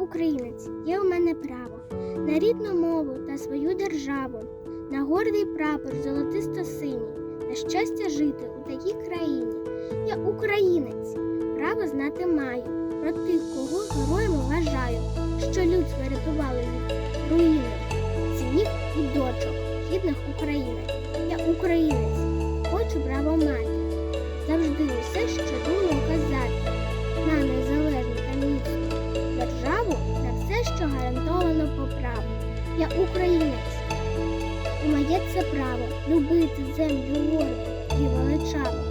українець, є у мене право на рідну мову та свою державу, на гордий прапор золотисто-синій, на щастя жити у такій країні. Я українець, право знати маю про тих, кого героями вважаю, що людство рятували від руїни, синів і дочок, гідних України. Я українець, хочу право мати, що гарантовано по праву. Я українець, і моє це право любити землю горду і величаву